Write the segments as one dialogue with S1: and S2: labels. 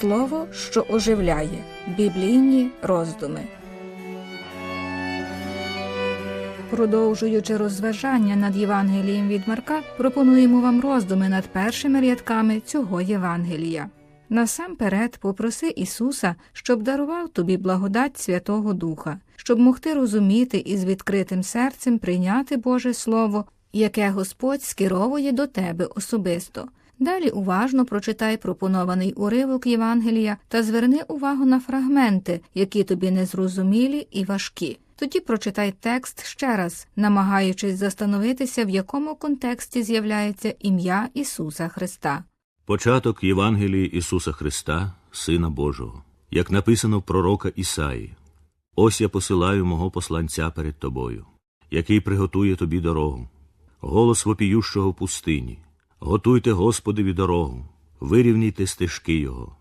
S1: Слово, що оживляє біблійні роздуми. Продовжуючи розважання над Євангелієм від Марка, пропонуємо вам роздуми над першими рядками цього Євангелія. Насамперед попроси Ісуса, щоб дарував тобі благодать Святого Духа, щоб могти розуміти і з відкритим серцем прийняти Боже Слово, яке Господь скеровує до тебе особисто. Далі уважно прочитай пропонований уривок Євангелія та зверни увагу на фрагменти, які тобі незрозумілі і важкі. Тоді прочитай текст ще раз, намагаючись застановитися, в якому контексті з'являється ім'я Ісуса Христа.
S2: Початок Євангелії Ісуса Христа, Сина Божого, як написано в пророка Ісаї. Ось я посилаю мого посланця перед тобою, який приготує тобі дорогу. Голос вопіющого в пустині. Готуйте Господові дорогу, вирівнійте стежки Його.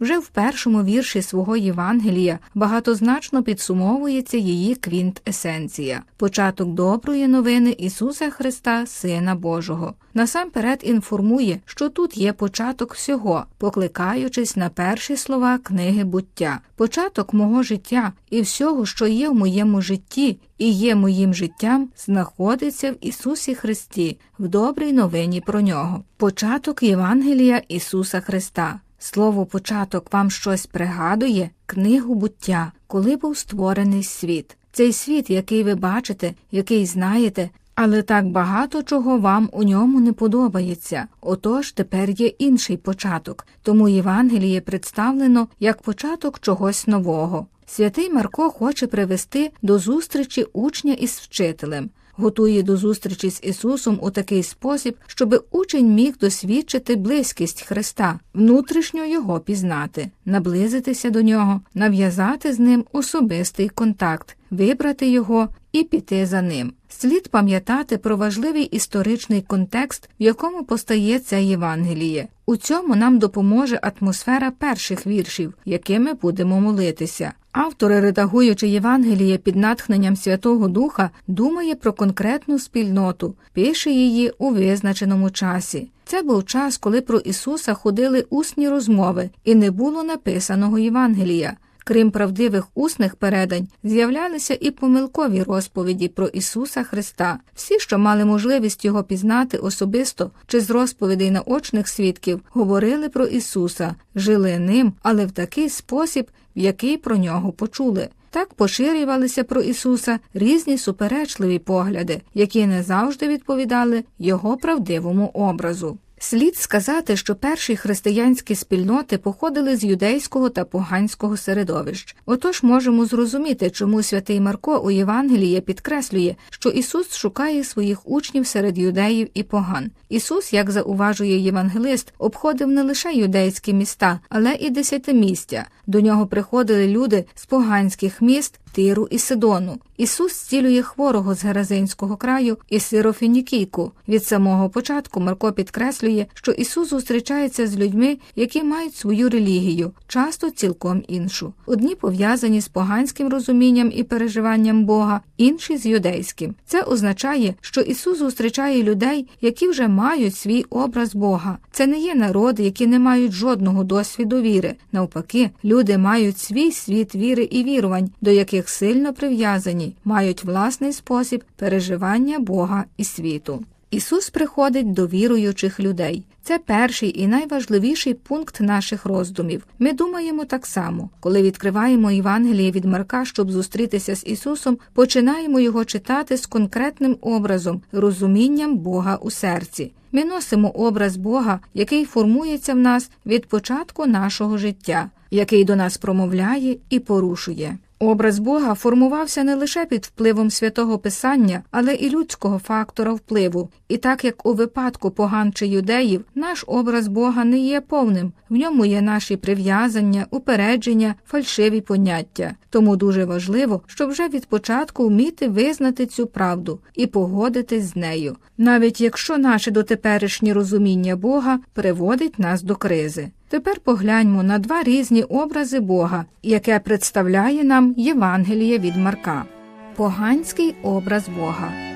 S1: Вже в першому вірші свого Євангелія багатозначно підсумовується її квінт-есенція – початок доброї новини Ісуса Христа, Сина Божого. Насамперед інформує, що тут є початок всього, покликаючись на перші слова книги буття, початок мого життя і всього, що є в моєму житті і є моїм життям, знаходиться в Ісусі Христі, в добрій новині про нього. Початок Євангелія Ісуса Христа. Слово початок вам щось пригадує книгу буття, коли був створений світ. Цей світ, який ви бачите, який знаєте, але так багато чого вам у ньому не подобається. Отож тепер є інший початок, тому Євангеліє представлено як початок чогось нового. Святий Марко хоче привести до зустрічі учня із вчителем. Готує до зустрічі з Ісусом у такий спосіб, щоби учень міг досвідчити близькість Христа, внутрішньо його пізнати, наблизитися до нього, нав'язати з ним особистий контакт, вибрати його і піти за ним. Слід пам'ятати про важливий історичний контекст, в якому постає це Євангеліє. У цьому нам допоможе атмосфера перших віршів, якими будемо молитися. Автор, редагуючи Євангеліє під натхненням Святого Духа, думає про конкретну спільноту, пише її у визначеному часі. Це був час, коли про Ісуса ходили усні розмови і не було написаного Євангелія. Крім правдивих усних передань, з'являлися і помилкові розповіді про Ісуса Христа. Всі, що мали можливість його пізнати особисто чи з розповідей наочних свідків, говорили про Ісуса, жили ним, але в такий спосіб, який про нього почули. Так поширювалися про Ісуса різні суперечливі погляди, які не завжди відповідали Його правдивому образу. Слід сказати, що перші християнські спільноти походили з юдейського та поганського середовищ. Отож можемо зрозуміти, чому святий Марко у Євангелії підкреслює, що Ісус шукає своїх учнів серед юдеїв і поган. Ісус, як зауважує євангелист, обходив не лише юдейські міста, але і десятимістя. До нього приходили люди з поганських міст. Тиру і Сидону. Ісус зцілює хворого з Геразинського краю і сирофінікійку. Від самого початку Марко підкреслює, що Ісус зустрічається з людьми, які мають свою релігію, часто цілком іншу. Одні пов'язані з поганським розумінням і переживанням Бога, інші з юдейським. Це означає, що Ісус зустрічає людей, які вже мають свій образ Бога. Це не є народи, які не мають жодного досвіду віри. Навпаки, люди мають свій світ віри і вірувань, до яких сильно прив'язані, мають власний спосіб переживання Бога і світу. Ісус приходить до віруючих людей. Це перший і найважливіший пункт наших роздумів. Ми думаємо так само, коли відкриваємо Євангеліє від Марка, щоб зустрітися з Ісусом, починаємо його читати з конкретним образом, розумінням Бога у серці. Ми носимо образ Бога, який формується в нас від початку нашого життя, який до нас промовляє і порушує. Образ Бога формувався не лише під впливом святого Писання, але і людського фактора впливу. І так як у випадку поган чи юдеїв, наш образ Бога не є повним, в ньому є наші прив'язання, упередження, фальшиві поняття. Тому дуже важливо, щоб вже від початку вміти визнати цю правду і погодитись з нею, навіть якщо наше дотеперішнє розуміння Бога приводить нас до кризи. Тепер погляньмо на два різні образи Бога, яке представляє нам Євангеліє від Марка. Поганський образ Бога.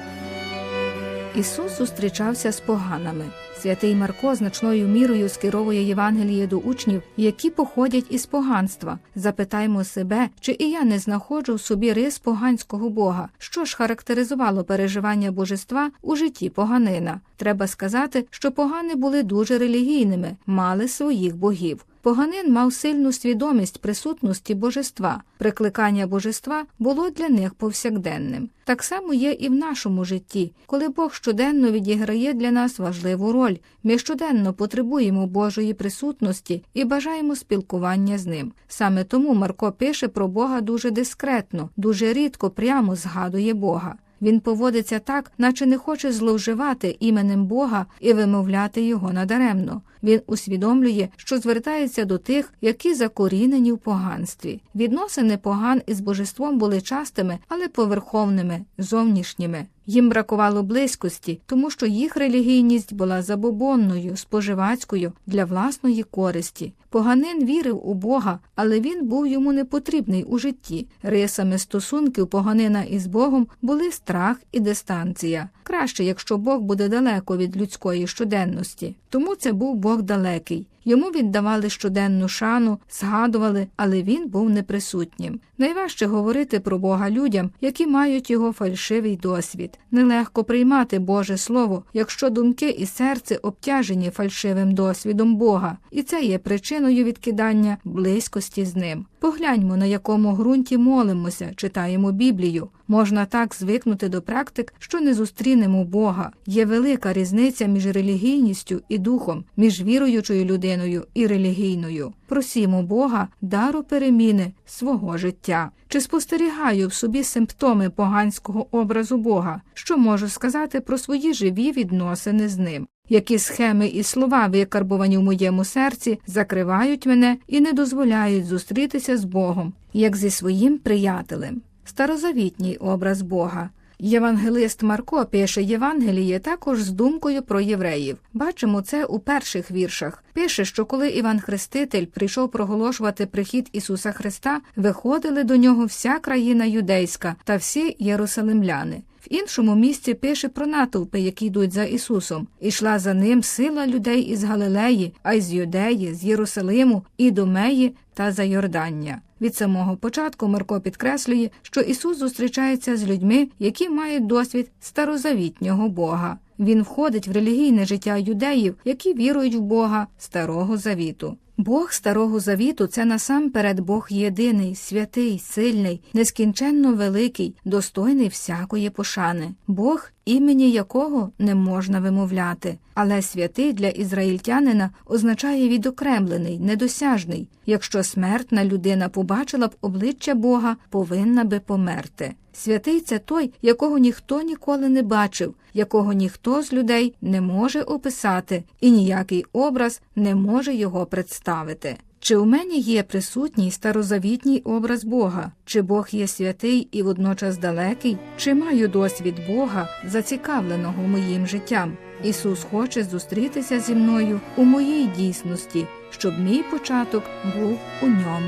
S1: Ісус зустрічався з поганами, Святий Марко значною мірою скеровує Євангеліє до учнів, які походять із поганства. Запитаймо себе, чи і я не знаходжу в собі рис поганського Бога, що ж характеризувало переживання божества у житті поганина. Треба сказати, що погани були дуже релігійними, мали своїх богів. Поганин мав сильну свідомість присутності божества. Прикликання божества було для них повсякденним. Так само є і в нашому житті, коли Бог щоденно відіграє для нас важливу роль. Ми щоденно потребуємо Божої присутності і бажаємо спілкування з ним. Саме тому Марко пише про Бога дуже дискретно, дуже рідко прямо згадує Бога. Він поводиться так, наче не хоче зловживати іменем Бога і вимовляти його надаремно. Він усвідомлює, що звертається до тих, які закорінені в поганстві. Відносини поган із божеством були частими, але поверховними, зовнішніми. Їм бракувало близькості, тому що їх релігійність була забобонною, споживацькою для власної користі. Поганин вірив у Бога, але він був йому не потрібний у житті. Рисами стосунків поганина із Богом були страх і дистанція. Краще, якщо Бог буде далеко від людської щоденності. Тому це був Бог далекий. Йому віддавали щоденну шану, згадували, але він був неприсутнім. Найважче говорити про Бога людям, які мають його фальшивий досвід. Нелегко приймати Боже Слово, якщо думки і серце обтяжені фальшивим досвідом Бога, і це є причиною відкидання близькості з ним. Погляньмо, на якому ґрунті молимося, читаємо Біблію. Можна так звикнути до практик, що не зустрінемо Бога. Є велика різниця між релігійністю і духом, між віруючою людиною і релігійною. Просімо Бога дару переміни свого життя. Чи спостерігаю в собі симптоми поганського образу Бога? Що можу сказати про свої живі відносини з ним? Які схеми і слова, викарбувані в моєму серці, закривають мене і не дозволяють зустрітися з Богом, як зі своїм приятелем. Старозавітній образ Бога. Євангелист Марко пише Євангеліє також з думкою про євреїв. Бачимо це у перших віршах. Пише, що коли Іван Хреститель прийшов проголошувати прихід Ісуса Христа, виходили до нього вся країна юдейська та всі єрусалимляни. В іншому місці пише про натовпи, які йдуть за Ісусом. Ішла за ним сила людей із Галилеї, а й з Юдеї, з Єрусалиму, Ідомеї та за Йордання. Від самого початку Марко підкреслює, що Ісус зустрічається з людьми, які мають досвід старозавітнього Бога. Він входить в релігійне життя юдеїв, які вірують в Бога Старого Завіту. Бог Старого Завіту це насамперед Бог єдиний, святий, сильний, нескінченно великий, достойний всякої пошани, Бог, імені якого не можна вимовляти, але святий для ізраїльтянина означає відокремлений, недосяжний. Якщо смертна людина побачила б обличчя Бога, повинна би померти. Святий це той, якого ніхто ніколи не бачив, якого ніхто з людей не може описати, і ніякий образ не може його представити. Чи у мене є присутній старозавітній образ Бога? Чи Бог є святий і водночас далекий? Чи маю досвід Бога, зацікавленого моїм життям? Ісус хоче зустрітися зі мною у моїй дійсності, щоб мій початок був у ньому.